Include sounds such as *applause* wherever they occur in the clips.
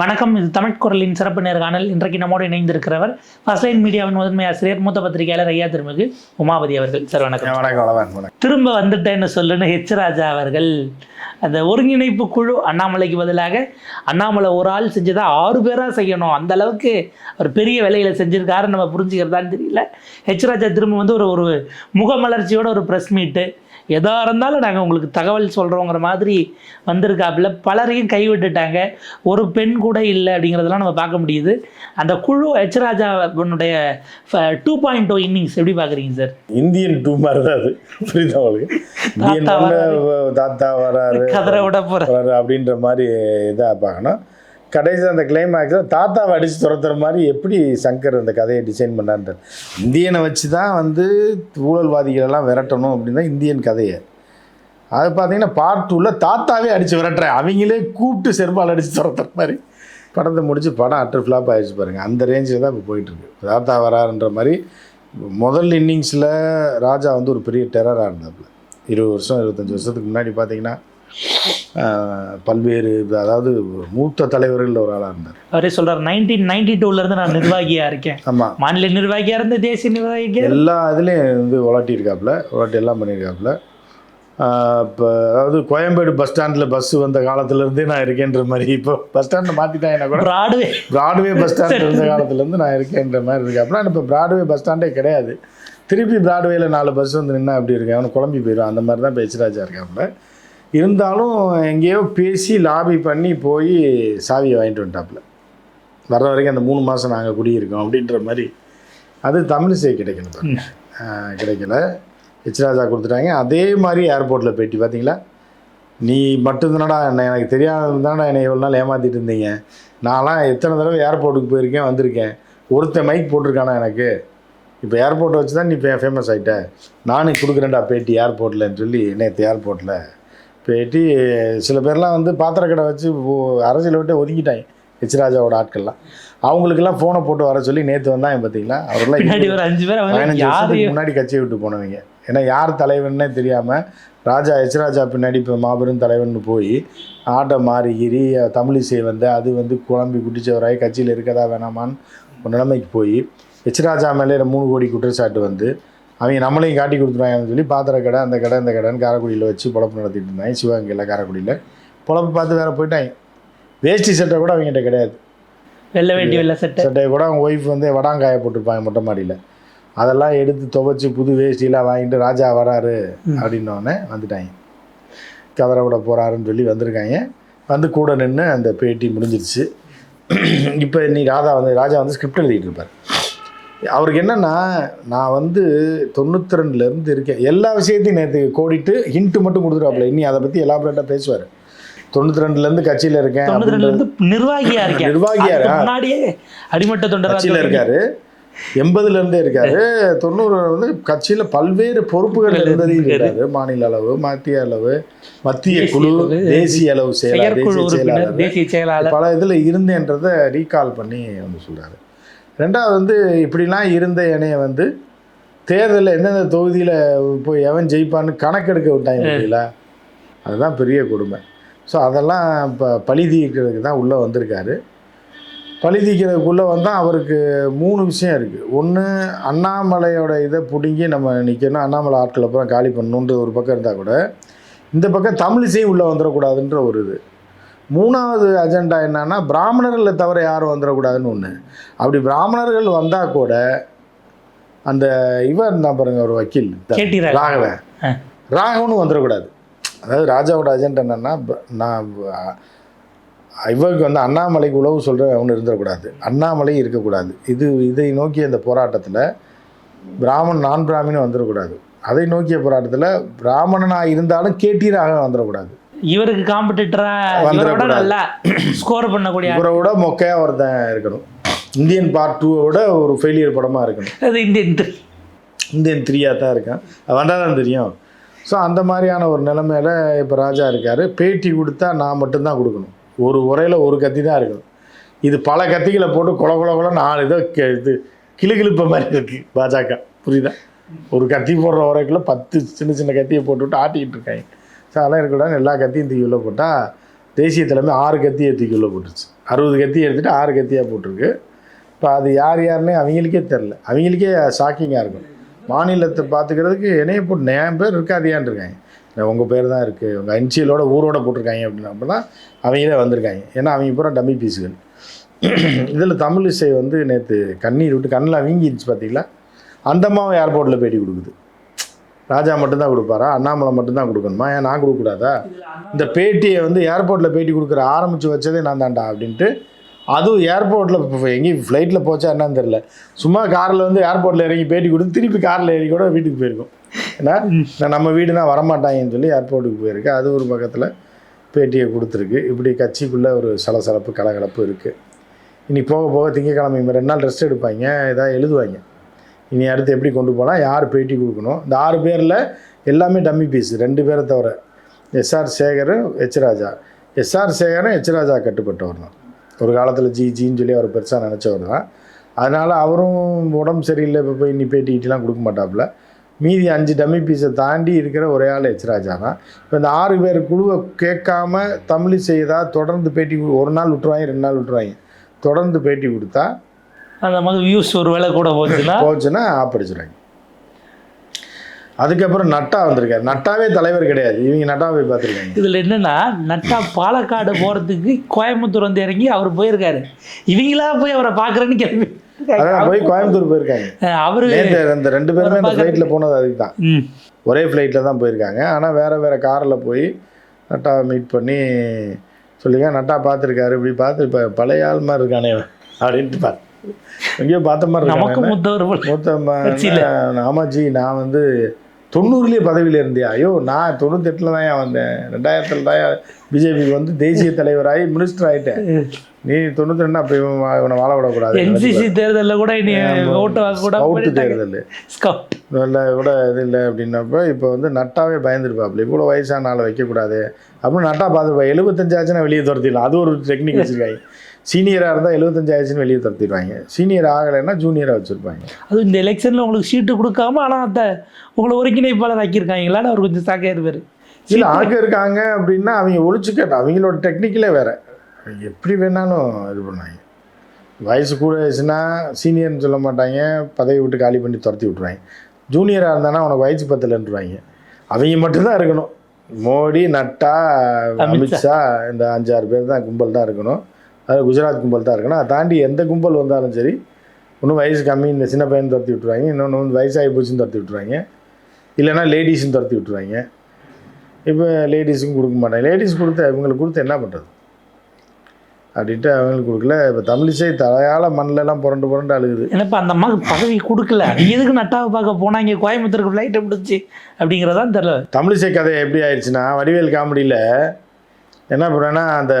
வணக்கம். இது தமிழ் குரலின் சிறப்பு நேர்காணல். இன்றைக்கு நம்மோடு இணைந்திருக்கிறவர் ஃபர்ஸ்ட் லைன் மீடியாவின் முதன்மை ஆசிரியர் மூத்த பத்திரிகையாளர் ஐயா திருமிகு உமாபதி அவர்கள். சார் வணக்கம். வணக்கம் வணக்கம் வணக்கம். திரும்ப வந்துட்டேன்னு சொல்லுன்னு ஹெச் ராஜா அவர்கள். அந்த ஒருங்கிணைப்பு குழு அண்ணாமலைக்கு பதிலாக அண்ணாமலை ஒரு ஆள் செஞ்சதை ஆறு பேராக செய்யணும். அந்த அளவுக்கு ஒரு பெரிய வேலையில் செஞ்சிருக்காரு நம்ம புரிஞ்சுக்கிறதான்னு தெரியல. ஹெச் ராஜா திரும்ப வந்து ஒரு ஒரு முகமலர்ச்சியோட ஒரு ப்ரெஸ் மீட்டு எதா இருந்தாலும் நாங்கள் உங்களுக்கு தகவல் சொல்கிறோங்கிற மாதிரி வந்திருக்காப்புல. பலரையும் கைவிட்டுட்டாங்க. ஒரு பெண் கூட இல்லை அப்படிங்கிறதெல்லாம் நம்ம பார்க்க முடியுது. அந்த குழு ஹெச் ராஜாவுடைய டூ பாயிண்ட் டூ இன்னிங்ஸ் எப்படி பார்க்குறீங்க சார்? இந்தியன் டூ மாதிரி தான் அது. புரியுதா இந்தியன் தாத்தா வராரு கதரை விட போகிற வராரு அப்படின்ற மாதிரி இதாக பார்க்கணும். கடைசி அந்த கிளைமேக்ஸில் தாத்தாவை அடித்து துரத்துற மாதிரி எப்படி சங்கர் அந்த கதையை டிசைன் பண்ணான்றார் இந்தியனை வச்சு தான் வந்து ஊழல்வாதிகளெல்லாம் விரட்டணும் அப்படின்னு தான் இந்தியன் கதையை. அது பார்த்தீங்கன்னா பார்ட் டூவில் தாத்தாவே அடித்து விரட்டுறேன் அவங்களே கூப்பிட்டு செருப்பால் அடித்து துரத்துற மாதிரி. படத்தை முடிச்சு படம் அட்டர் ஃப்ளாப் ஆகிடுச்சு பாருங்கள் அந்த ரேஞ்சில் தான் இப்போ போயிட்டுருக்கு. தாத்தா வராருன்ற மாதிரி முதல் இன்னிங்ஸில் ராஜா வந்து ஒரு பெரிய டெரராக இருந்தாப்புல. இருபது வருஷம் இருபத்தஞ்சி வருஷத்துக்கு முன்னாடி பார்த்தீங்கன்னா பல்வேறு அதாவது மூத்த தலைவர்கள் ஒரு ஆளாக இருந்தார். அவரே சொல்றாரு நைன்டீன் நைன்டி டூலேருந்து நான் நிர்வாகியாக இருக்கேன். ஆமாம் மாநில நிர்வாகியாக இருந்து தேசிய நிர்வாகியாக எல்லா இதுலேயும் வந்து உலாட்டி இருக்காப்புல உலாட்டி எல்லாம் பண்ணியிருக்காப்புல. இப்போ அதாவது கோயம்பேடு பஸ் ஸ்டாண்டில் பஸ் வந்த காலத்துலேருந்தே நான் இருக்கேன்ற மாதிரி இப்போ பஸ் ஸ்டாண்டில் மாற்றிட்டாங்கன்னா கூட பிராடுவே பிராட்வே பஸ் ஸ்டாண்ட் இருந்த காலத்துலேருந்து நான் இருக்கேன்ற மாதிரி இருக்காப்புல. இப்போ பிராட்வே பஸ் ஸ்டாண்டே கிடையாது. திருப்பி பிராட்வேல நாலு பஸ் வந்து நின்னா அப்படி இருக்கேன் அவனு குழம்பி போயிடும் அந்த மாதிரி தான் பேச்சுராஜா இருக்காப்புல. இருந்தாலும் எங்கேயோ பேசி லாபி பண்ணி போய் சாவியை வாங்கிட்டு வந்துட்டாப்புல. வர்ற வரைக்கும் அந்த மூணு மாதம் நாங்கள் குடியிருக்கோம் அப்படின்ற மாதிரி அது தமிழிசை கிடைக்கல கிடைக்கல. ஹெச்ராஜா கொடுத்துட்டாங்க. அதே மாதிரி ஏர்போர்ட்டில் பேட்டி பார்த்தீங்களா நீ மட்டும்தானடா என்ன எனக்கு தெரியாத தானே என்னை இவ்வளோ நாள் ஏமாற்றிட்டு இருந்தீங்க. நான்லாம் எத்தனை தடவை ஏர்போர்ட்டுக்கு போயிருக்கேன் வந்திருக்கேன். ஒருத்தன் மைக் போட்டிருக்கானா எனக்கு? இப்போ ஏர்போர்ட்டை வச்சு தான் நீ ஃபேமஸ் ஆகிட்ட நானும் கொடுக்குறேன்டா பேட்டி ஏர்போர்ட்லன்னு சொல்லி நேற்று ஏர்போர்ட்டில் பேட்டி சில பேர்லாம் வந்து பாத்திர கடை வச்சு அரசியலை விட்டு ஒதுக்கிட்டாங்க ஹெச்ராஜாவோட ஆட்கள்லாம். அவங்களுக்கெல்லாம் ஃபோனை போட்டு வர சொல்லி நேற்று வந்தாங்க பார்த்தீங்களா அவரெல்லாம் ஒரு அஞ்சு பேர் பதினஞ்சு வருஷத்துக்கு முன்னாடி கட்சியை விட்டு போனவங்க. ஏன்னா யார் தலைவன்னே தெரியாமல் ராஜா எச் ராஜா பின்னாடி இப்போ மாபெரும் தலைவன் போய் ஆட்டை மாறி கிரி தமிழிசை வந்து அது வந்து குழம்பி குட்டிச்சவராய் கட்சியில் இருக்கதா வேணாமான்னு ஒரு நிலைமைக்கு போய் எச் ராஜா மேலே மூணு கோடி குற்றச்சாட்டு வந்து அவங்க நம்மளையும் காட்டி கொடுத்துருவாங்கன்னு சொல்லி பாத்திர கடை அந்த கடை இந்த கடைன்னு காரைக்குடியில் வச்சு பொழப்பு நடத்திட்டு இருந்தாங்க. சிவகங்கையில் காரைக்குடியில். பொழப்பு பார்த்து வேற போயிட்டாங்க. வேஷ்டி சட்டை கூட அவங்ககிட்ட கிடையாது. வெள்ள வேண்டி வெள்ள சட்டை. சட்டையை கூட அவங்க ஒய்ஃப் வந்து வடாங்காய போட்டிருப்பாங்க மொட்டை மாடியில். அதெல்லாம் எடுத்து துவைச்சி புது வேஷ்டிலாம் வாங்கிட்டு ராஜா வராரு அப்படின்னோடனே வந்துட்டாங்க. கதரை விட போகிறாருன்னு சொல்லி வந்திருக்காங்க. வந்து கூட நின்று அந்த பேட்டி முடிஞ்சிருச்சு. இப்போ நீ ராதா வந்து ராஜா வந்து ஸ்கிரிப்ட் எழுதிட்டு இருப்பார். அவருக்கு என்னென்னா நான் வந்து தொண்ணூற்றி ரெண்டுலேருந்து இருக்கேன். எல்லா விஷயத்தையும் நேற்று கோடிட்டு ஹிண்ட்டு மட்டும் கொடுத்துருவாப்புல இனி அதை பற்றி எலாபரேட்டாக பேசுவார். தொண்ணூற்றி ரெண்டுலேருந்து கட்சியில் இருக்கேன் தொண்ணூத்தி ரெண்டுல இருந்து நிர்வாகியா இருக்கேன். நிர்வாகியா? முன்னாடியே அடிமட்ட தொண்டரா கட்சியில் இருக்காரு. எண்பதுல இருந்தே இருக்காரு. தொண்ணூறு வந்து கட்சியில பல்வேறு பொறுப்புகள் இருந்ததையும் இருக்காரு மாநில அளவு மத்திய அளவு மத்திய குழு தேசிய அளவு செயலாளர் தேசிய செயலாளர். பல இதில் இருந்தேன்றதை ரீகால் பண்ணி வந்து சொல்றாரு. ரெண்டாவது வந்து இப்படிலாம் இருந்த இணைய வந்து தேர்தலில் எந்தெந்த தொகுதியில் போய் எவன் ஜெயிப்பான்னு கணக்கெடுக்க விட்டாங்க பார்த்தீங்களா அதுதான் பெரிய கொடுமை. ஸோ அதெல்லாம் இப்போ பழி தீர்க்கிறதுக்கு தான் உள்ளே வந்திருக்காரு. பழி தீர்க்கிறதுக்குள்ளே வந்தால் அவருக்கு மூணு விஷயம் இருக்குது ஒன்று அண்ணாமலையோட இதை பிடுங்கி நம்ம நிற்கணும் அண்ணாமலை ஆட்கள் அப்புறம் காலி பண்ணணுன்ற ஒரு பக்கம் இருந்தால் கூட இந்த பக்கம் தமிழிசையும் உள்ளே வந்துடக்கூடாதுன்ற ஒரு இது. மூணாவது அஜெண்டா என்னன்னா பிராமணர்களை தவிர யாரும் வந்துடக்கூடாதுன்னு ஒன்று அப்படி பிராமணர்கள் வந்தால் கூட அந்த இவர் இருந்தான் பாருங்க ஒரு வக்கீல். ராகவன். ராகவனும் வந்துடக்கூடாது. அதாவது ராஜாவோட அஜெண்டா என்னன்னா நான் இவருக்கு வந்து அண்ணாமலைக்கு உழவு சொல்கிற அவனு இருந்துடக்கூடாது. அண்ணாமலை இருக்கக்கூடாது. இது இதை நோக்கிய இந்த போராட்டத்தில் பிராமணன் நான் பிராமினும் வந்துடக்கூடாது. அதை நோக்கிய போராட்டத்தில் பிராமணனாக இருந்தாலும் கேட்டி ராகவன் வந்துடக்கூடாது. இவருக்கு காம்படிட்டரா இவரோட. நல்லா ஸ்கோர் பண்ணக்கூடிய. இவரை விட மொக்கையாக ஒருத்தன் இருக்கணும். இந்தியன் பார்ட் டூவோட ஒரு ஃபெயிலியர் படமாக இருக்கணும். அது இந்தியன் த்ரீ இந்தியன் த்ரீயாக தான் இருக்கான். அது வந்தால் தான் தெரியும். ஸோ அந்த மாதிரியான ஒரு நிலைமையில இப்போ ராஜா இருக்கார். பேட்டி கொடுத்தா நான் மட்டும்தான் கொடுக்கணும். ஒரு உரையில் ஒரு கத்தி தான் இருக்கணும். இது பல கத்திகளை போட்டு கொல கொல கொல நாலு இதோ இது கிளுகிழுப்ப மாதிரி இருக்குது பாஜக. புரியுதா? ஒரு கத்தி போடுற உரைக்குள்ள பத்து சின்ன சின்ன கத்தியை போட்டுவிட்டு ஆட்டிக்கிட்டு இருக்காங்க. ஸோ அதெல்லாம் இருக்கக்கூடாது எல்லா கத்தியும் தூக்கி உள்ள போட்டால் தேசிய தலைமை ஆறு கத்தியை தூக்கி உள்ளே போட்டுருச்சு. அறுபது கத்தி எடுத்துகிட்டு ஆறு கத்தியாக போட்டிருக்கு. இப்போ அது யார் யாருன்னே அவங்களுக்கே தெரில அவங்களுக்கே ஷாக்கிங்காக இருக்கும். மாநிலத்தை பார்த்துக்கிறதுக்கு என்னைய போட்டு என் பேர் இருக்காதியான் இருக்காங்க. உங்கள் பேர் தான் இருக்குது உங்கள் அன்சியலோட ஊரோட போட்டிருக்காங்க அப்படின்னப்ப தான் அவங்களே வந்திருக்காங்க. ஏன்னா அவங்க பூரா டம்மி பீஸுகள் இதில் தமிழ் இசை வந்து நேற்று கண்ணீர் விட்டு கண்ணில் வீங்கிடுச்சு பார்த்தீங்களா? அந்த ஏர்போர்ட்டில் பேட்டி கொடுக்குது. ராஜா மட்டும்தான் கொடுப்பாரா? அண்ணாமலை மட்டும்தான் கொடுக்கணுமா? ஏன் நான் கொடுக்கக்கூடாதா? இந்த பேட்டியை வந்து ஏர்போர்ட்டில் பேட்டி கொடுக்குற ஆரம்பித்து வச்சதே நான் தான்டா அப்படின்ட்டு அதுவும் ஏர்போர்ட்டில் எங்கேயும் ஃப்ளைட்டில் போச்சா என்னன்னு தெரில சும்மா காரில் வந்து ஏர்போர்ட்டில் இறங்கி பேட்டி கொடுத்து திருப்பி காரில் ஏறி கூட வீட்டுக்கு போயிருக்கோம். ஏன்னா நம்ம வீடுனா வரமாட்டாங்கன்னு சொல்லி ஏர்போர்ட்டுக்கு போயிருக்கு. அது ஒரு பக்கத்தில் பேட்டியை கொடுத்துருக்கு. இப்படி கட்சிக்குள்ளே ஒரு சலசலப்பு கலகலப்பு இருக்குது இனி போக போக திங்கக்கிழமை ரெண்டு நாள் ரெஸ்ட் எடுப்பாங்க. ஏதாவது எழுதுவாங்க. இனி அடுத்து எப்படி கொண்டு போகலாம்? யார் பேட்டி கொடுக்கணும்? இந்த ஆறு பேரில் எல்லாமே டம்மி பீஸ் ரெண்டு பேரை தவிர. SR Sekar H Raja. SR சேகரும் H Raja கட்டுப்பட்டவர் தான். ஒரு காலத்தில் ஜி ஜின்னு சொல்லி அவர் பெருசாக நினச்சவர் தான். அதனால் அவரும் உடம்பு சரியில்லை இப்போ போய் இன்னி பேட்டி கொடுக்க மாட்டாப்புல. மீதி அஞ்சு டம்மி பீஸை தாண்டி இருக்கிற ஒரே ஆள் எச் ராஜா தான். இப்போ இந்த ஆறு பேர் குழுவை கேட்காம தமிழ் செய்தா தொடர்ந்து பேட்டி கொடு- ஒரு நாள் விட்டுருவாங்க ரெண்டு நாள் விட்டுருவாங்க. தொடர்ந்து பேட்டி கொடுத்தா அந்த மாதிரி வியூஸ் ஒரு வேளை கூட போச்சுன்னா? போச்சுன்னா ஆப்படிச்சிடுறாங்க அதுக்கப்புறம் நட்டா வந்திருக்காரு. நட்டாவே தலைவர் கிடையாது. இவங்க நட்டா போய் பார்த்துருக்காங்க. இதில் என்னன்னா நட்டா பாலக்காடு போகிறதுக்கு கோயம்புத்தூர் வந்து இறங்கி அவர் போயிருக்காரு. இவங்களா போய் அவரை பார்க்குறேன்னு அதான் போய் கோயம்புத்தூர் போயிருக்காங்க. அவரு அந்த ரெண்டு பேருமே அந்த ஃப்ளைட்டில் போனது அதுக்கு தான் ஒரே ஃப்ளைட்டில் தான் போயிருக்காங்க. ஆனால் வேறு வேறு காரில் போய் நட்டாவை மீட் பண்ணி சொல்லிங்க நட்டா பார்த்துருக்காரு இப்படி பார்த்து இப்போ பழைய ஆள் மாதிரி இருக்கானே அப்படின்ட்டு பார்த்து. எங்கேயோ பார்த்த மாதிரி நமக்கு. மூத்த. ஆமாஜி நான் வந்து தொண்ணூறுலேயே பதவியில் இருந்தியா ஐயோ நான் தொண்ணூத்தெட்டில் தான் வந்தேன். ரெண்டாயிரத்தில் தான் பிஜேபிக்கு வந்து தேசிய தலைவராகி மினிஸ்டர் ஆகிட்டேன் நீ தொண்ணூத்தி ரெண்டு அப்போ இவன் வாழ விடக்கூடாது. என்சிசி தேர்தலில் கூட இனி ஓட்டு கூட அவுட்டு தேர்தல். ஸ்கவுட் இல்லை கூட இது இல்லை அப்படின்னப்ப இப்போ வந்து நட்டாவே பயந்துருப்பாப்புல இவ்வளோ வயசான ஆளை வைக்கக்கூடாது. அப்படின்னு நட்டா பார்த்துருப்பா எழுபத்தஞ்சாச்சுன்னா வெளியே துரத்திடலாம். அது ஒரு டெக்னிக் வச்சுருக்காங்க. சீனியராக இருந்தால் எழுபத்தஞ்சாச்சுன்னு வெளியே துரத்திடுவாங்க சீனியர் ஆகலைன்னா ஜூனியராக வச்சுருப்பாங்க. அதுவும் இந்த எலெக்ஷனில் உங்களுக்கு சீட்டு கொடுக்காம ஆனால் அந்த உங்களை ஒருங்கிணைப்பாளர் ஆக்கியிருக்காங்களான்னு அவர் கொஞ்சம் சாக்கையாக இருப்பார். இல்லை ஆக இருக்காங்க அப்படின்னா அவங்க ஒழிச்சுக்கட்டும். அவங்களோட டெக்னிக்கலே வேறு. எப்படி வேணாலும் இது பண்ணாங்க வயசு கூட ஆயிடுச்சுன்னா சீனியர்னு சொல்ல மாட்டாங்க. பதவி விட்டு காலி பண்ணி துரத்தி விட்ருவாங்க ஜூனியராக இருந்தானா உனக்கு வயசு பத்தலைன்றுவாங்க. அவங்க மட்டும்தான் இருக்கணும். மோடி நட்டா அமித்ஷா. இந்த அஞ்சாறு பேர் தான் கும்பல் தான் இருக்கணும். அது குஜராத் கும்பல் தான் இருக்கணும் அதை தாண்டி எந்த கும்பல் வந்தாலும் சரி ஒன்றும் வயசு கம்மி இந்த சின்ன பையன் துரத்தி விட்ருவாங்க இன்னொன்று வந்து வயசாகி போச்சுன்னு துரத்தி விட்ருவாங்க இல்லைன்னா லேடிஸ்ன்னு துரத்தி விட்ருவாங்க இப்போ லேடிஸுக்கும் கொடுக்க மாட்டாங்க. லேடிஸ் கொடுத்த இவங்களுக்கு கொடுத்து என்ன பண்ணுறது அப்படின்ட்டு அவங்களுக்கு கொடுக்கல. இப்போ தமிழிசை தலையால் மண்ணிலலாம் புரண்டு புரண்டு அழுகுது. என்னப்பா அந்த அம்மாவுக்கு பதவி கொடுக்கல. எதுக்கு நட்டாவை பார்க்க போனாங்க கோயம்புத்தூருக்கு ஃப்ளைட்டை பிடிச்சி அப்படிங்கிறதான் தெரியல. தமிழிசை கதை எப்படி ஆயிடுச்சுன்னா வடிவேல் காமெடியில் என்ன பண்ணுறேன்னா அந்த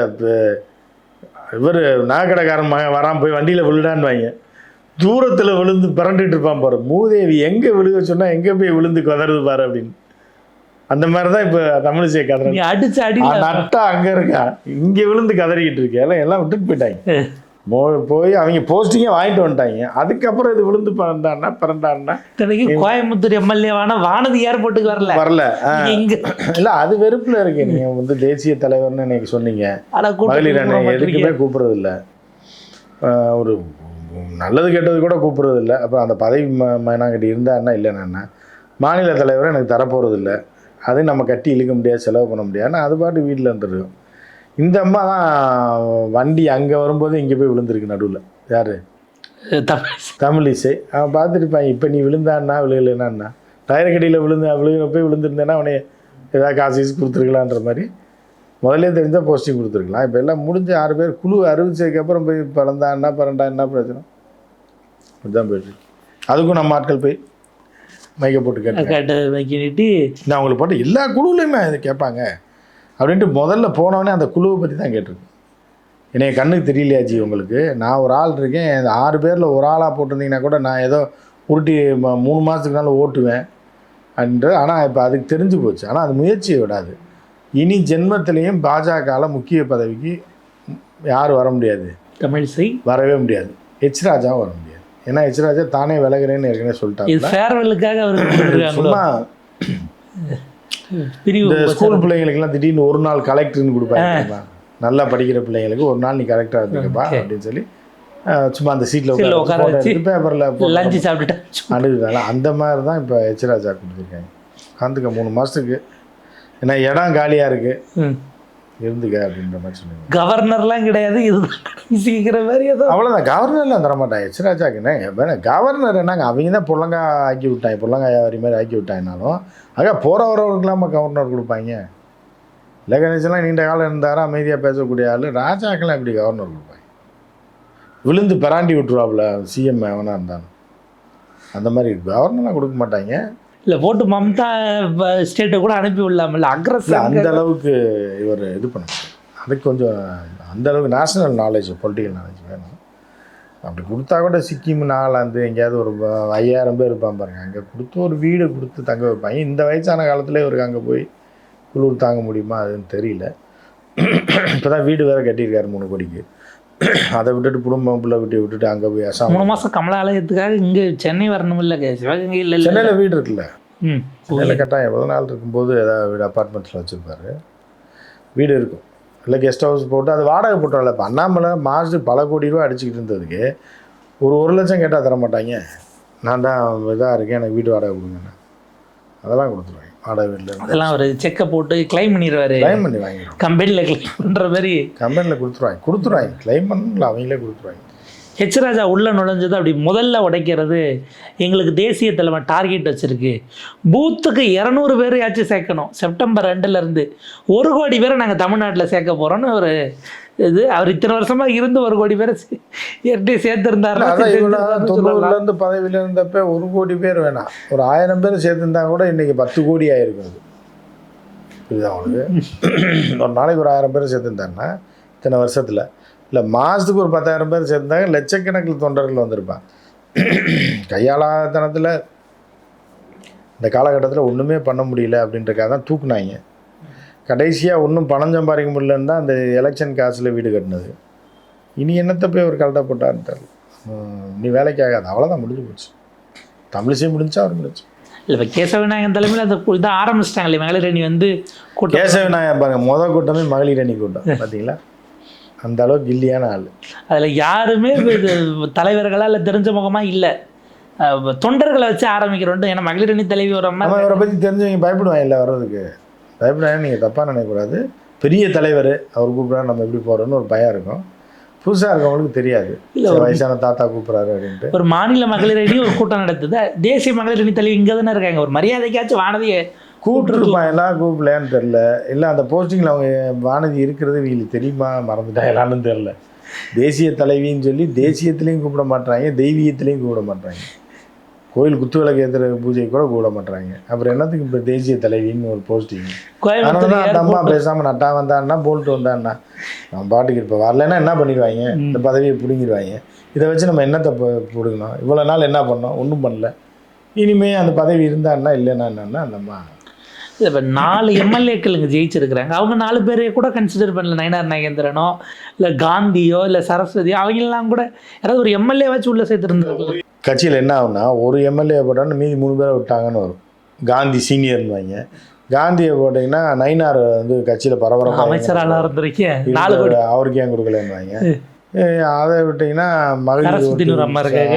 இவர் நகைக்கடைக்காரன் மகன் வராமல் போய் வண்டியில் விழுடான்னுவாங்க. தூரத்தில் விழுந்து பிறண்டுட்டு இருப்பான் பாரு. மூதேவி எங்கே விழுக சொன்னால் எங்கே போய் விழுந்து கதறுது பாரு அப்படின்னு. அந்த மாதிரி தான் இப்போ தமிழிசை கதை நீ அடிச்ச அடியில் நட்டா அங்கே இருக்கா? இங்கே விழுந்து கதறிக்கிட்டு இருக்கு எல்லாம் எல்லாம் விட்டுட்டு போயிட்டாங்க. *laughs* மோ போய் அவங்க போஸ்டிங்கே வாங்கிட்டு வந்துட்டாங்க. அதுக்கப்புறம் இது விழுந்து பிறந்தான்னா பிறந்தான்னா இத்தனைக்கு கோயம்புத்தூர் எம்எல்ஏவான வானதி ஏர்போர்ட்டுக்கு வரல. வரல. இங்க இல்லை அது வெறுப்பில் இருக்கு. நீங்கள் வந்து தேசிய தலைவர்னு இன்னைக்கு சொன்னீங்க. மகளிர் அணி எதுக்குமே கூப்பிட்றது இல்லை ஒரு நல்லது கெட்டது கூட கூப்பிட்றது இல்லை அப்புறம் அந்த பதவி ம- மயனாங்கிட்ட இருந்தாருன்னா இல்லைன்னா மாநில தலைவரை எனக்கு தரப்போகிறது இல்லை அதையும் நம்ம கட்டி இழுக்க முடியாது செலவு பண்ண முடியாது அது பாட்டு வீட்டில் இருந்துருக்கும். இந்த அம்மா தான் வண்டி அங்கே வரும்போது இங்கே போய் விழுந்திருக்கு நடுவில். யார்? தமிழ். தமிழிசை. அவன் பார்த்துருப்பான் இப்போ நீ விழுந்தான்னா விழுகலைன்னா டயர் கடியில் விழுந்து விழுகிற போய் விழுந்திருந்தேன்னா அவனே ஏதாவது காசு கீசு கொடுத்துருக்கலான்ற மாதிரி. முதல்ல தெரிஞ்சால் போஸ்டிங் கொடுத்துருக்கலாம். இப்போ எல்லாம் முடிஞ்ச ஆறு பேர் குழு அறிவிச்சதுக்கு அப்புறம் போய் பிறந்தான்னா பிறண்டா என்ன பிரச்சனை? அப்படிதான் போயிட்டு அதுக்கும் நம்ம ஆட்கள் போய் மைக்க போட்டு கேட்டேன் கேட்டு வைக்கிட்டு நான் அவங்களுக்கு போட்டு எல்லா குழுவுலையுமே இதை கேட்பாங்க. அப்படின்ட்டு முதல்ல போனவொடனே அந்த குழுவை பற்றி தான் கேட்டிருக்கேன். என்னைய கண்ணுக்கு தெரியலையா ஜி உங்களுக்கு? நான் ஒரு ஆள் இருக்கேன். இந்த ஆறு பேரில் ஒரு ஆளாக போட்டிருந்தீங்கன்னா கூட நான் ஏதோ உருட்டி மூணு மாதத்துக்கு நாள் ஓட்டுவேன் அப்படின்ட்டு ஆனால் இப்போ அதுக்கு தெரிஞ்சு போச்சு. ஆனால் அது முயற்சியை விடாது. இனி ஜென்மத்திலையும் பாஜகவில் முக்கிய பதவிக்கு யார் வர முடியாது? தமிழிசை. வரவே முடியாது. ஹெச் ராஜாவும் வர முடியாது. ஏன்னா ஹெச் ராஜா தானே விலகுறேன்னு ஏற்கனவே சொல்லிட்டாங்க கொடுத்துருக்காங்களோ சும்மா *coughs* பிரிவு. ஸ்கூல் பிள்ளைங்களுக்கெல்லாம் திடீர்னு ஒரு நாள் கலெக்டர்னு கொடுப்பாங்க? நல்லா படிக்கிற பிள்ளைங்களுக்கு ஒரு நாள் நீ கரெக்டாக இருந்துக்கப்பா. அப்படின்னு சொல்லி சும்மா அந்த சீட்டில் உட்கார வச்சு, பேப்பரில் லஞ்சு சாப்பிட்டுட்டா அழுகுதால அந்த மாதிரி தான் இப்போ எச்ராஜா கொடுத்துருக்காங்க உட்காந்துக்க மூணு மாதத்துக்கு ஏன்னா இடம் காலியாக இருக்குது. இருந்துக்க அப்படின்ற மாதிரி சொன்னாங்க. கவர்னர்லாம் கிடையாது இதுதான் சீக்கிர மாதிரி ஏதோ. அவ்வளோதான் கவர்னர்லாம் தரமாட்டாங்க எச்ராஜாக்கு என்ன? வேணா கவர்னர் என்னங்க அவங்க தான் பொள்ளங்கா ஆக்கி விட்டாங்க வியாபாரி மாதிரி ஆக்கி விட்டாங்கனாலும் ஆக போகிற வரவருக்கெல்லாமா கவர்னர் கொடுப்பாங்க. கணேசன்லாம் நீண்ட காலம் இருந்தாரா அமைதியாக பேசக்கூடிய ஆள் ராஜாக்கெல்லாம் எப்படி கவர்னர் கொடுப்பாங்க? விழுந்து பெராண்டி விட்டுருவாப்புல சிஎம் எவனாக இருந்தாலும். அந்த மாதிரி கவர்னர்லாம் கொடுக்க மாட்டாங்க. இல்லை போட்டு மம்தா ஸ்டேட்டை கூட அனுப்பி விடலாம்ல இல்லை அக்ரஸ் அந்த அளவுக்கு இவர் இது பண்ண அதுக்கு கொஞ்சம் அந்த அளவுக்கு நேஷனல் நாலேஜ் பொலிட்டிக்கல் நாலேஜ் வேணும். அப்படி கொடுத்தா கூட சிக்கிம் நாகாலாந்து எங்கேயாவது ஒரு ஐயாயிரம் பேர் இருப்பான் பாருங்க. அங்கே கொடுத்து ஒரு வீடு கொடுத்து தங்க வைப்பாங்க. இந்த வயசான காலத்தில் இவருக்கு அங்கே போய் குளிர் தாங்க முடியுமா அதுன்னு தெரியல. இப்போ தான் வீடு வேறு கட்டியிருக்காரு மூணு கோடிக்கு. *clears throat* அதை விட்டுட்டு குடும்பம் பிள்ளை விட்டு விட்டுட்டு அங்கே போய் அசாம் மூணு மாசம் கமலாலயத்துக்காக இங்க சென்னை வரணும் இல்ல சிவகங்கை இல்ல இல்ல. சென்னையில் வீடு இருக்குல்ல? ம் சென்னையில் கட்டாயம் எவ்வளோ நாள் இருக்கும்போது ஏதாவது வீடு அப்பார்ட்மெண்ட்ஸில் வச்சுருப்பாரு. வீடு இருக்கும். இல்லை கெஸ்ட் ஹவுஸ் போட்டு அது வாடகை போட்டுறல இப்போ அண்ணாமலை மாதத்துக்கு பல கோடி ரூபா அடிச்சுக்கிட்டு இருந்ததுக்கு ஒரு ஒரு லட்சம் கேட்டால் தர மாட்டாங்க நான் தான் இதாக இருக்கேன் எனக்கு வீட்டு வாடகை கொடுங்கண்ணா அதெல்லாம் கொடுத்துருவாங்க. வீட்டில் அதெல்லாம் ஒரு செக்கை போட்டு கிளைம் பண்ணிடுவாரு கிளைம் பண்ணி வாங்கிடுவோம் கம்பெனியில் கிளைம் பண்ற மாதிரி. கம்பெனியில் கொடுத்துருவாங்க. கொடுத்துருவாங்க. கிளைம் பண்ணல அவங்களே கொடுத்துருவாங்க. ஹெச் ராஜா உள்ள நுழைஞ்சது அப்படி முதல்ல உடைக்கிறது எங்களுக்கு தேசிய தலைமை டார்கெட் வச்சிருக்கு. பூத்துக்கு இரநூறு பேரையாச்சும் சேர்க்கணும். செப்டம்பர் ரெண்டுல இருந்து ஒரு கோடி பேரை நாங்கள் தமிழ்நாட்டில் சேர்க்க போறோம்னு ஒரு இது அவர் இத்தனை வருஷமா இருந்து ஒரு கோடி பேரை சே- ஏற்கனவே சேர்த்திருந்தாருன்னா அதான் இவ்வளோ சேர்த்திருந்தாருன்னு சொல்லலாம். தொண்ணூறுலேருந்து பதவியில் இருந்தப்ப ஒரு கோடி பேர் வேணாம். ஒரு ஆயிரம் பேர் சேர்த்துருந்தா கூட இன்னைக்கு பத்து கோடி ஆயிருக்கும் அது புரியுதா உங்களுக்கு? *laughs* ஒரு நாளைக்கு ஒரு ஆயிரம் பேர் சேர்த்துருந்தாங்கன்னா இத்தனை வருஷத்தில். இல்லை மாதத்துக்கு ஒரு பத்தாயிரம் பேர் சேர்ந்தாங்க லட்சக்கணக்கில் தொண்டர்கள் வந்திருப்பான் *clears throat* கையாளாதனத்தில் இந்த காலகட்டத்தில் ஒன்றுமே பண்ண முடியல அப்படின்றக்காக தான் தூக்குனாங்க. கடைசியாக ஒன்றும் பணம் சம்பாதிக்க முடியலன்னு தான் அந்த எலெக்ஷன் காசில் வீடு கட்டினது. இனி என்னத்தை போய் அவர் தெரியல. ஹம், இனி வேலைக்கு ஆகாது. அவ்வளோதான் முடிஞ்சு போச்சு. தமிழிசை முடிஞ்சா அவர் முடிஞ்சு. இல்லை இப்போ கேசவநாயகன் தலைமையில் அந்த கு- இதை ஆரம்பிச்சிட்டாங்களே மகளிரணி வந்து கூட்டம். கேசவ நாயர் பாருங்க முத கூட்டமே மகளிர் அணி கூட்டம் பார்த்தீங்களா அந்த அளவுக்கு கில்லியான ஆள். அதில் யாருமே இது தலைவர்களா இல்லை தெரிஞ்ச முகமா இல்லை. தொண்டர்களை வச்சு ஆரம்பிக்கிறோம் ஏன்னா மகளிரணி தலைவி ஒரு அம்மா இவரை பற்றி தெரிஞ்சவங்க பயப்படுவாங்க இல்லை வர்றதுக்கு. பயப்படுவாங்க நீங்கள் தப்பாக நினைக்கக்கூடாது. பெரிய தலைவர் அவர் கூப்பிட்றா நம்ம எப்படி போகிறோன்னு ஒரு பயம் இருக்கும். புதுசாக இருக்கவங்களுக்கு தெரியாது. இல்ல, வயசான தாத்தா கூப்பிட்றாரு அப்படின்ட்டு. ஒரு மாநில மகளிரணி ஒரு கூட்டம் நடத்துது தேசிய மகளிரணி தலைவி இங்கே தானே இருக்காங்க. ஒரு மரியாதைக்காச்சும் வானதியை கூப்பிட்டுருப்பான் எல்லாம் கூப்பிடலையான்னு தெரில இல்லை அந்த போஸ்டிங்கில் அவங்க வானதி இருக்கிறது இவங்களுக்கு தெரியுமா? மறந்துட்டாங்களான்னு தெரில தேசிய தலைவின்னு சொல்லி தேசியத்துலேயும் கூப்பிட மாட்றாங்க தெய்வீகத்துலேயும் கூப்பிட மாட்றாங்க. கோயில் குத்து விளக்கு ஏற்றுற பூஜை கூட கூப்பிட மாட்றாங்க அப்புறம் என்னத்துக்கு இப்போ தேசிய தலைவின்னு ஒரு போஸ்டிங் அதனால அந்த அம்மா பேசாமல் நட்டா வந்தான்னா போல்ட்டு வந்தான்னா நம்ம பாட்டுக்கு இப்போ வரலைன்னா என்ன பண்ணிடுவாங்க? இந்த பதவியை பிடுங்கிடுவாங்க. இதை வச்சு நம்ம என்னத்தை பிடுங்கணும் இவ்வளோ நாள் என்ன பண்ணோம்? ஒன்றும் பண்ணல. இனிமே அந்த பதவி இருந்தான்னா இல்லைன்னா என்னன்னா அந்த அம்மா இப்ப நாலு எம்எல்ஏக்கள் இங்கே ஜெயிச்சிருக்கிறாங்க. அவங்க நாலு பேரையே கூட கன்சிடர் பண்ணல. நயனார் நாகேந்திரனோ இல்லை காந்தியோ இல்லை சரஸ்வதியோ அவங்களெல்லாம் கூட யாராவது ஒரு எம்எல்ஏ வச்சு உள்ள சேர்த்துருந்தாங்க கட்சியில் என்ன ஆகும்னா ஒரு எம்எல்ஏ போட்டோன்னு மீதி மூணு பேரை விட்டாங்கன்னு வரும். காந்தி சீனியர்னு வைங்க காந்தியை போட்டிங்கன்னா நயினார் வந்து கட்சியில் பரபரப்பாக அமைச்சராலாம் இருந்திருக்கேன் அவருக்கு ஏன் கொடுக்கலன்னு வைங்க அதை விட்டிங்கன்னா மகளிர்.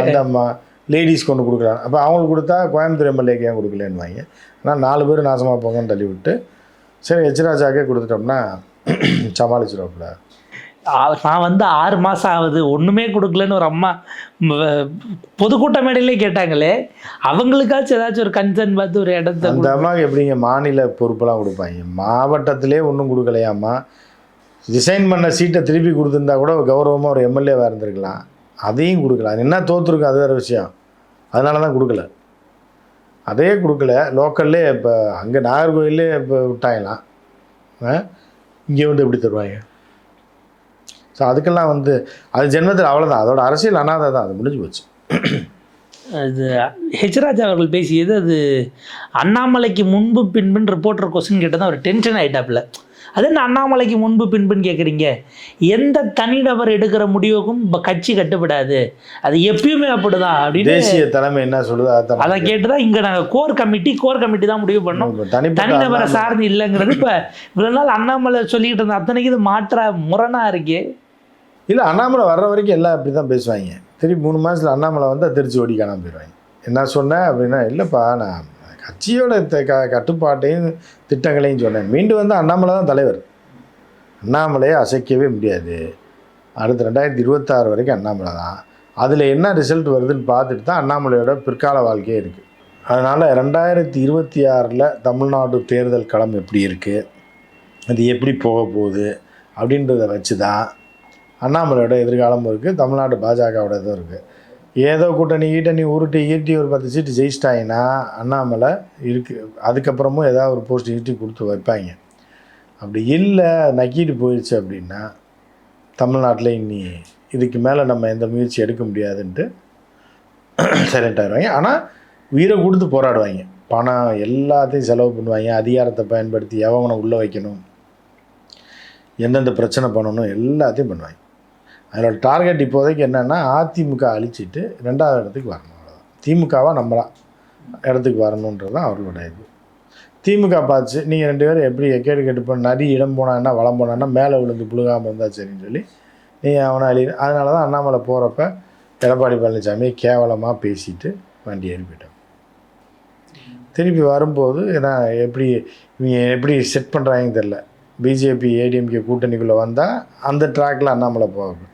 அந்த அம்மா லேடிஸ் கொண்டு கொடுக்குறாங்க. அப்போ அவங்களுக்கு கொடுத்தா கோயம்புத்தூர் எம்எல்ஏக்கு ஏன் கொடுக்கலன்னு வைங்க ஆனால் நாலு பேர் நாசமாக போங்கன்னு தள்ளி விட்டு சரி எச்ராஜாக்கே கொடுத்துட்டோம்னா *clears throat* சமாளிச்சிருவாப்புல. ஆ- நான் வந்து ஆறு மாசம் ஆகுது. ஒண்ணுமே கொடுக்கலன்னு ஒரு அம்மா பொதுக்கூட்ட மேடையிலே கேட்டாங்களே அவங்களுக்காச்சும் ஏதாச்சும் ஒரு கன்சர்ன் பார்த்து ஒரு இடத்த அந்த அம்மாவுக்கு எப்படிங்க மாநில பொறுப்பெல்லாம் கொடுப்பாங்க. மாவட்டத்திலே ஒன்றும் கொடுக்கலையாம்மா. ரிசைன் பண்ண சீட்டை திருப்பி கொடுத்துருந்தா கூட கௌரவமாக ஒரு எம்எல்ஏவாக இருந்திருக்கலாம். அதையும் கொடுக்கல. அது என்ன தோற்றுருக்கு அது வேறு விஷயம். அதனால தான் கொடுக்கல. அதே கொடுக்கல. லோக்கல்லே இப்போ அங்கே நாகர்கோயிலே இப்போ விட்டாங்களாம். இங்கே வந்து எப்படி தருவாங்க? ஸோ அதுக்கெல்லாம் வந்து அது ஜென்மத்தில் அவ்வளோதான் அதோட அரசியல் அனாதை தான். அது முடிஞ்சு போச்சு. இது ஹெச்ராஜா அவர்கள் பேசியது அது அண்ணாமலைக்கு முன்பு பின்புன்னு ரிப்போர்ட்டர் கொஸ்டின் கேட்டதான் அவர் டென்ஷன் ஆயிட்டாப்ல அது என்ன அண்ணாமலைக்கு முன்பு பின்புன்னு கேட்குறீங்க எந்த தனிநபர் எடுக்கிற முடிவுக்கும் இப்போ கட்சி கட்டுப்படாது. அது எப்பயுமே அப்படிதான் அப்படின்னு தேசிய தலைமை என்ன சொல்லுது அதை கேட்டு தான் இங்கே நாங்கள் கோர் கமிட்டி கோர் கமிட்டி தான் முடிவு பண்ணோம். தனிநபரை சார்ந்து இல்லைங்கிறது இப்போ இவ்வளோ நாள் அண்ணாமலை சொல்லிக்கிட்டு இருந்த அத்தனைக்கு இது மாற்றா முரணா இருக்கே. இல்லை அண்ணாமலை வர்ற வரைக்கும் எல்லாம் அப்படி தான் பேசுவாங்க. திருப்பி மூணு மாதத்தில் அண்ணாமலை வந்து திருச்சி ஓடி காணாமல் போயிடுவாங்க என்ன சொன்னேன் அப்படின்னா இல்லைப்பா நான் கட்சியோட த- க கட்டுப்பாட்டையும் திட்டங்களையும் சொன்னேன். மீண்டும் வந்து அண்ணாமலை தான் தலைவர். அண்ணாமலையை அசைக்கவே முடியாது. அடுத்து ரெண்டாயிரத்தி இருபத்தாறு வரைக்கும் அண்ணாமலை தான். அதில் என்ன ரிசல்ட் வருதுன்னு பார்த்துட்டு தான் அண்ணாமலையோட பிற்கால வாழ்க்கையே இருக்குது அதனால் ரெண்டாயிரத்தி இருபத்தி ஆறில் தமிழ்நாடு தேர்தல் களம் எப்படி இருக்குது அது எப்படி போக போகுது? அப்படின்றத வச்சு தான் அண்ணாமலையோட எதிர்காலமும் இருக்குது தமிழ்நாடு பாஜகவோட இதுவும் இருக்குது ஏதோ கூட்டணி ஈட்டணி உருட்டி ஈட்டி ஒரு பத்து சீட்டு ஜெயிச்சிட்டாங்கன்னா அண்ணாமலை இருக்குது அதுக்கப்புறமும் ஏதாவது ஒரு போஸ்ட் ஈட்டி கொடுத்து வைப்பாங்க. அப்படி இல்லை நக்கிட்டு போயிடுச்சு அப்படின்னா தமிழ்நாட்டில் இனி இதுக்கு மேலே நம்ம எந்த முயற்சி எடுக்க முடியாதுன்ட்டு சைலண்ட் ஆயிடுவாங்க ஆனால் உயிரை கொடுத்து போராடுவாங்க. பணம் எல்லாத்தையும் செலவு பண்ணுவாங்க. அதிகாரத்தை பயன்படுத்தி எவனை உள்ளே வைக்கணும் எந்தெந்த பிரச்சனை பண்ணணும் எல்லாத்தையும் பண்ணுவாங்க. அதனோட டார்கெட் இப்போதைக்கு என்னென்னா அதிமுக அழிச்சிட்டு ரெண்டாவது இடத்துக்கு வரணும் திமுகவாக திமுகவா நம்மளா இடத்துக்கு வரணுன்றது தான் அவர்களோட இது. திமுக பார்த்துச்சு நீங்கள் ரெண்டு பேரும் எப்படி எக்கேடு கெட்டு நரி இடம் போனான்னா வளம் போனான்னா மேலே விழுந்து புழுகாமல் இருந்தால் சரின்னு சொல்லி நீ அவனை அழி அதனால தான் அண்ணாமலை போகிறப்ப எடப்பாடி பழனிசாமி கேவலமாக பேசிட்டு வண்டி ஏறிப்பிட்டான் திருப்பி வரும்போது ஏன்னா எப்படி இவங்க எப்படி செட் பண்ணுறாங்கன்னு தெரில பிஜேபி ஏடிஎம்கே கூட்டணிக்குள்ளே வந்தால் அந்த ட்ராக்கில் அண்ணாமலை போகும்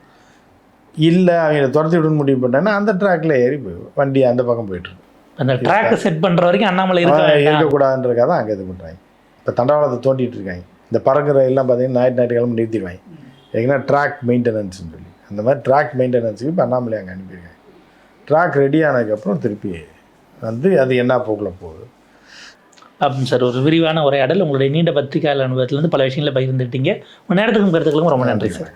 இல்லை அவங்கள துரத்தி விடணும்னு முடிவு பண்ணேன்னா அந்த ட்ராக்கில் ஏறி போய் வண்டி அந்த பக்கம் போயிட்டுருக்கு. அந்த ட்ராக்கை செட் பண்ற வரைக்கும் அண்ணாமலை இருக்கக்கூடாதுன்றக்காக தான் அங்கே இது பண்ணுறாங்க இப்போ தண்டவாளத்தை தோண்டிட்டு இருக்காங்க. இந்த பறக்கிற எல்லாம் பார்த்தீங்கன்னா ஞாயிற்று ஞாயிற்றுக்கிழமை நிறுத்திடுவாங்க. எங்கன்னா ட்ராக் மெயின்டெனன்ஸ்னு சொல்லி. அந்த மாதிரி ட்ராக் மெயின்டெனன்ஸுக்கு இப்போ அண்ணாமலை அங்கே அனுப்பியிருக்காங்க. ட்ராக் ரெடி ஆனதுக்கப்புறம் திருப்பி வந்து அது என்ன போக்கில் போகுது. அப்படின்னு சார் ஒரு விரிவான உரையாடல். உங்களுடைய நீண்ட பத்திரிகையாளர் அனுபவத்திலேருந்து பல விஷயங்களை பகிர்ந்துட்டீங்க உங்கள் நேரத்துக்கும் கருத்துக்களுக்கும் ரொம்ப நன்றி சார்.